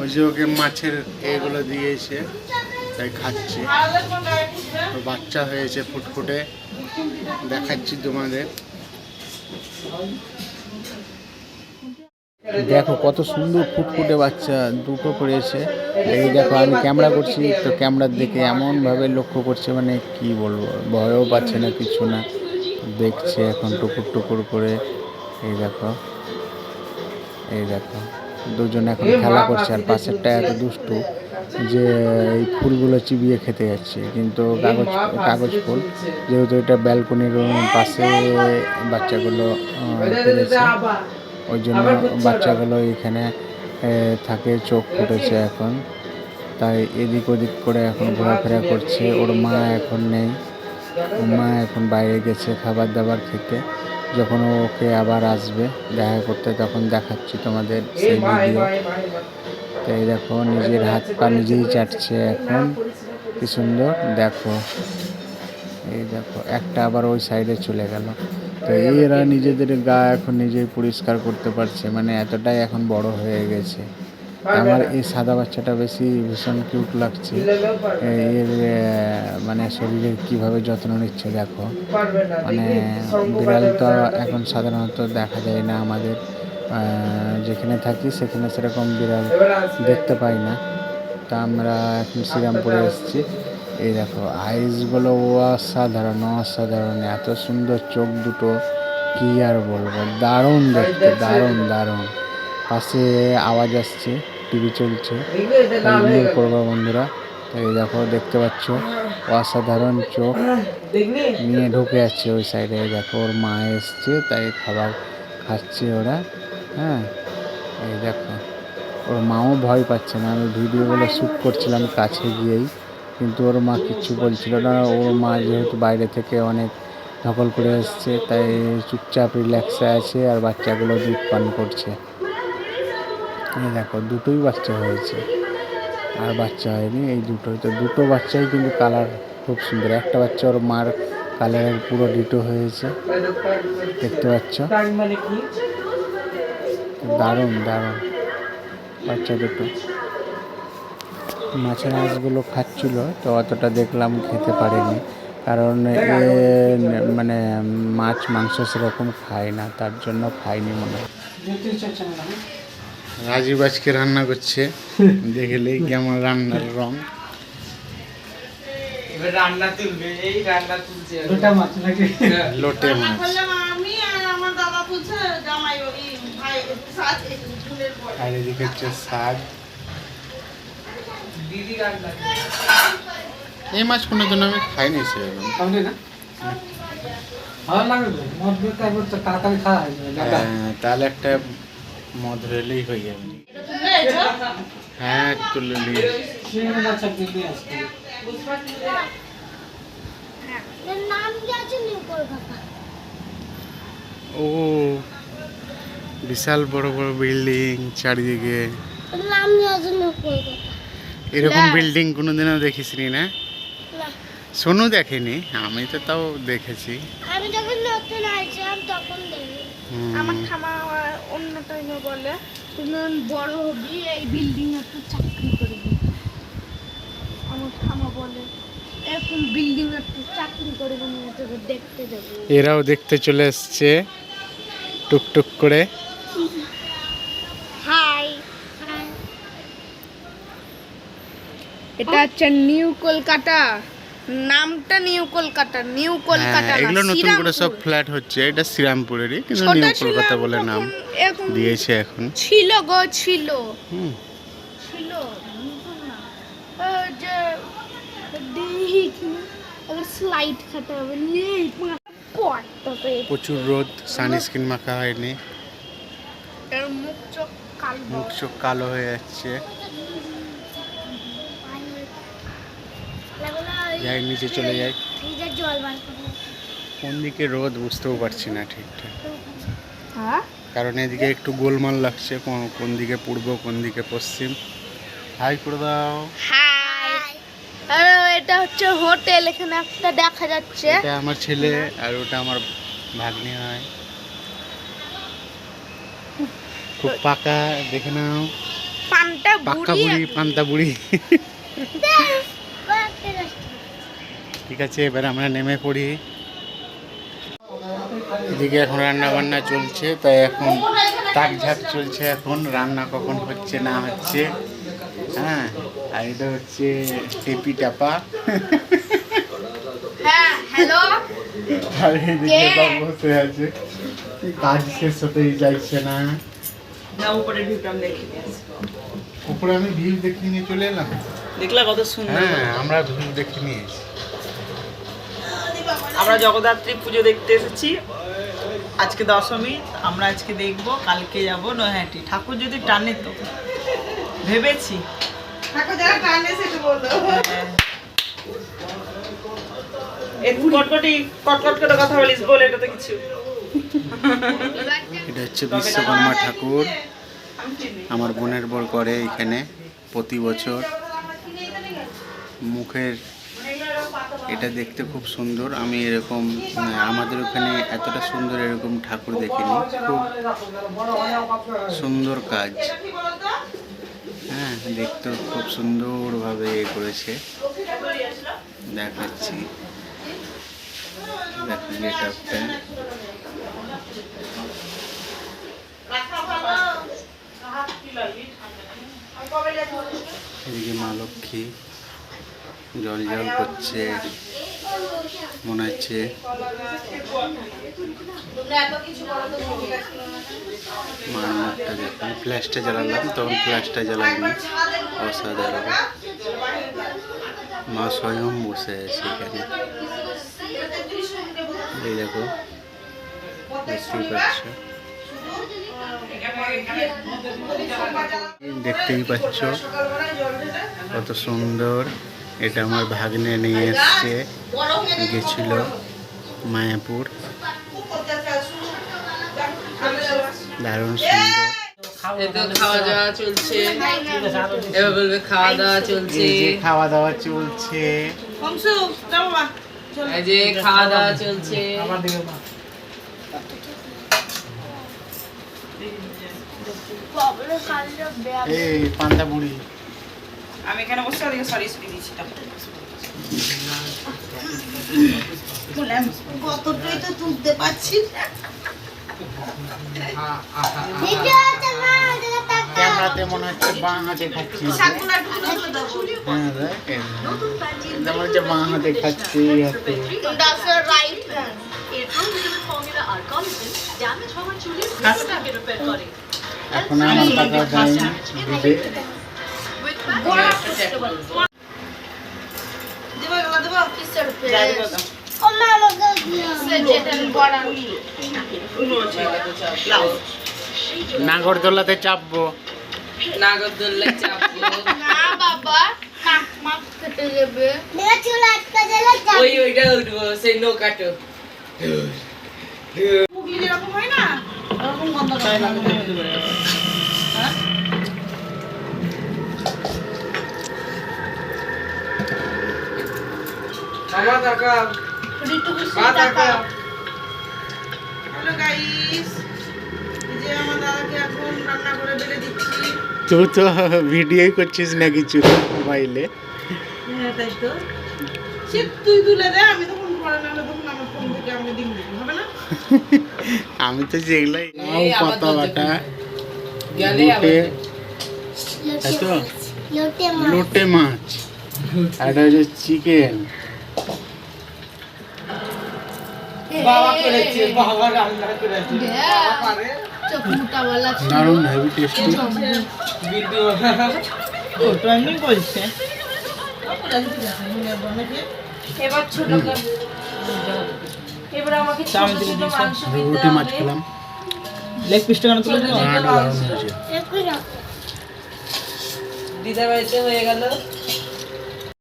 ওই যে ওকে মাছের এগুলো দিয়েছে তাই খাচ্ছি। বাচ্চা হয়েছে ফুটফুটে। দেখাচ্ছি তোমাদের। দেখো কত সুন্দর ফুটফুটে বাচ্চা দুটো করেছে। এই দেখো, আমি ক্যামেরা করছি, তো ক্যামেরার দিকে এমনভাবে লক্ষ্য করছে মানে কি বলব? ভয়ও পাচ্ছে না, কিছু না। দেখছে এখন টুকুর টুকুর করে। এই দেখো এই দেখো। দুজন এখন খেলা করছে আর পাশেরটা এত দুষ্টু যে এই ফুলগুলো চিবিয়ে খেতে যাচ্ছে। কিন্তু কাগজ কাগজ ফুল। যেহেতু এটা ব্যালকনির পাশে বাচ্চাগুলো ওই জন্য বাচ্চাগুলো এখানে থাকে চোখ ফুটেছে এখন। তাই এদিক ওদিক করে এখন ঘোরাফেরা করছে। ওর মা এখন নেই। ওর মা এখন বাইরে গেছে খাবার দাবার খেতে। যখন ওকে আবার আসবে দেখা করতে তখন দেখাচ্ছি তোমাদের সেই ভিডিও তো এই দেখো নিজের হাত পা নিজেই চাটছে এখন। কি সুন্দর দেখো। এই দেখো একটা আবার ওই সাইডে চলে গেল। তো এরা নিজেদের গা এখন নিজেই পরিষ্কার করতে পারছে মানে এতটাই এখন বড় হয়ে গেছে। আমার এই সাদা বাচ্চাটা বেশি ভীষণ কিউট লাগছে। এর মানে শরীরের কীভাবে যত্ন নিচ্ছে দেখো। মানে বিড়াল তো এখন সাধারণত দেখা যায় না আমাদের। যেখানে থাকি সেখানে সেরকম বিড়াল দেখতে পাই না। তা আমরা এখন শ্রীরামপুরে এসেছি। এই দেখো আইসগুলো অসাধারণ অসাধারণ। এত সুন্দর চোখ দুটো, কি আর বলব? দারুণ দেখতে, দারুণ দারুণ। পাশে আওয়াজ আসছে। টিভি চলছে। ইগনোর করব বন্ধুরা। তো এই দেখো দেখতে পাচ্ছ? অসাধারণ চোখ। নিয়ে ঢুকে যাচ্ছে ওই সাইডে দেখো ওর মা এসছে তাই খাবার খাচ্ছে ওরা। হ্যাঁ? এই দেখো ওর মাও ভয় পাচ্ছে না। আমি ভিডিওগুলো শ্যুট করছিলাম কাছে গিয়েই কিন্তু ওর মা কিচ্ছু বলছিল না। ওর মা যেহেতু বাইরে থেকে অনেক ধকল করে এসছে তাই চুপচাপ রিল্যাক্সে আছে আর বাচ্চাগুলো দুধ পান করছে। এই দেখো, দুটোই বাচ্চা হয়েছে। আর বাচ্চা হয়নি, এই দুটোই। তো দুটো বাচ্চাই কিন্তু কালার খুব সুন্দর। একটা বাচ্চা ওর মার কালারের পুরো ডিটো হয়েছে। দেখতে পাচ্ছ? দারুণ দারুণ। বাচ্চা দুটো। মাছের মাছগুলো খাচ্ছিল, তো অতটা দেখলাম খেতে পারেনি। কারণ এ মানে মাছ, মাংস সেরকম খায় না, তার জন্য খায়নি মনে হয়। রাজীব আজকে রান্না করছে। দেখলেই কেমন রান্নার রং। রান্না তুলবে এই রান্না তুলছে এখন। মাছ নাকি? লোটে মাছ। আমি আর আমার দাদা তুলছে জামাই ওই ভাই সাথে ঝুলের পরে। আর এদিকে হচ্ছে শাক দিদি রান্না এই মাছ কোনো দিন আমি খাইনি সেরকম না? ভালো লাগবে মদ তারপর তাড়াতাড়ি খাওয়া যাবে দাদা হ্যাঁ, তাহলে একটা মদ রেলেই হয়ে যাবে হ্যাঁ তুলে নিয়ে ও বিশাল বড় বড় বিল্ডিং চারিদিকে। এরকম বিল্ডিং কোনোদিনও দেখিসনি না? না। সোনু দেখেনি? আমি তো তাও দেখেছি। আমি যখন নতুন আসছিলাম তখন দেখি আমার খামা অন্য টাইমে বলে। তুমি বড় হবি এই বিল্ডিং এ একটু চাকরি করবি আমার ঠামা বলে এরকম বিল্ডিং একটু চাকরি করবি নিয়ে তোকে দেখতে যাব। এরাও দেখতে চলে এসছে টুকটুক করে। হাই এটা হচ্ছে নিউ কলকাতা। নামটা নিউ কলকাতা নিউ কলকাতা হ্যাঁ, এগুলো নতুন করে সব ফ্ল্যাট হচ্ছে এটা শ্রীরামপুরেরই কিন্তু নিউ কলকাতা বলে নাম দিয়েছে এখন। ছিল গো ছিল। হুম। ছিল স্লাইড খেতে হবে প্রচুর রোদ সানস্ক্রিন মাখা হয়নি। মুখ চোখ কালো। মুখ চোখ কালো হয়ে যাচ্ছে। যাই নিচে চলে করব কোন দিকে রোদ বুঝতেও পারছি না ঠিকঠাক। হ্যাঁ? কারণ এদিকে একটু গোলমাল লাগছে কোন কোন দিকে পূর্ব কোন দিকে পশ্চিম। হাই করে দাও। আর এটা হচ্ছে হোটেল এখানে একটা দেখা যাচ্ছে। এটা আমার ছেলে আর ওটা আমার ভাগ্নি হয়। খুব পাকা দেখে নাও। পাক্কা বুড়ি বুড়ি পান্তা বুড়ি। ঠিক আছে এবার আমরা নেমে পড়ি। এদিকে এখন রান্না বান্না চলছে তাই এখন তাক ঝাক চলছে এখন রান্না কখন হচ্ছে না হচ্ছে হ্যাঁ? আর এটা হচ্ছে টেপি টাপা হ্যাঁ আর এদিকে বসে আছে। কাজ শেষ হতেই যাচ্ছে না। না উপরে আমি দেখে নিয়ে আসব। উপরে ভিউ দেখে নিয়ে চলে এলাম। দেখলা কত সুন্দর। হ্যাঁ আমরা ভিউ দেখে নিয়ে এসেছি আমরা জগদ্ধাত্রী পুজো দেখতে এসেছি। আজকে দশমী আমরা আজকে দেখব কালকে যাব নৈহাটি। ঠাকুর যদি টানে তো ভেবেছি। ঠাকুর যারা টানে সেটা বলল কটকটি কটকট করে কথা বলিস বল এটা তো কিছু। এটা হচ্ছে বিশ্বকর্মা ঠাকুর। আমার বোনের বর করে এখানে প্রতি বছর। মুখের এটা দেখতে খুব সুন্দর। আমি এরকম আমাদের ওখানে এতটা সুন্দর এরকম ঠাকুর দেখিনি। খুব সুন্দর কাজ। হ্যাঁ দেখতেও খুব সুন্দরভাবে এ করেছে। দেখাচ্ছি। এদিকে মা লক্ষ্মী। জল জল করছে, মনে হচ্ছে। ফ্ল্যাশটা জ্বালালাম, তখন ফ্ল্যাশটা জ্বালালাম অসাধারণ। মা স্বয়ং বসে আছে এখানে। এই দেখো দেখতেই পাচ্ছ দেখতেই পাচ্ছ, কত সুন্দর। এটা আমার ভাগ্নে নিয়ে এসছে গেছিল মায়াপুর। দারুণ সুন্দর। খাওয়া দাওয়া চলছে। এবার বলবে খাওয়া দাওয়া চলছে। খাওয়া দাওয়া চলছে। এই যে খাওয়া দাওয়া চলছে। এই পান্তা বুড়ি আমি এখানে বসে ওদিকে সরি সরি দিচ্ছি কতটাই তো তুলতে পারছি ক্যামেরাতে মনে হচ্ছে বাঁ হাতে খাচ্ছি। শাকগুলো একটু তুলে দাও। হ্যাঁ হচ্ছে বাঁ হাতে খাচ্ছি এখন আমার টাকা নাগরদোলাতে চাপবো। নাগরদোল্লায় চাপবো। না বাবা ওই ওইটা উঠবো সেই নৌকাটো। যেরকম হয় না? ওরকম গন্ধ করে লাগে। হ্যাঁ? আমার টাকা। মা টাকা। হ্যালো গাইস যে আমার দাদাকে এখন রান্না করে বেড়ে দিচ্ছি। তুই তো ভিডিওই করছিস না কিছু মোবাইলে। হ্যাঁ তাই তো। সে তুই তুলে দে আমি তখন পরে না তখন আমার ফোন থেকে আমি দিন দিবি হবে না? আমি তো যেগুলাই আবার পাতা বাটা গেলে লোটে। আবার লোটে মাছ। আর এটা হচ্ছে চিকেন বাবা করেছে রান্না করেছে। দারুণ হেভি টেস্টি এবার ছোট এবার আমাকে ছোট ছোট মাংস রুটি মাছ খেলাম। লেগ পিসটা কেন তুলে দিও রাখ দিদার বাড়িতে হয়ে গেল।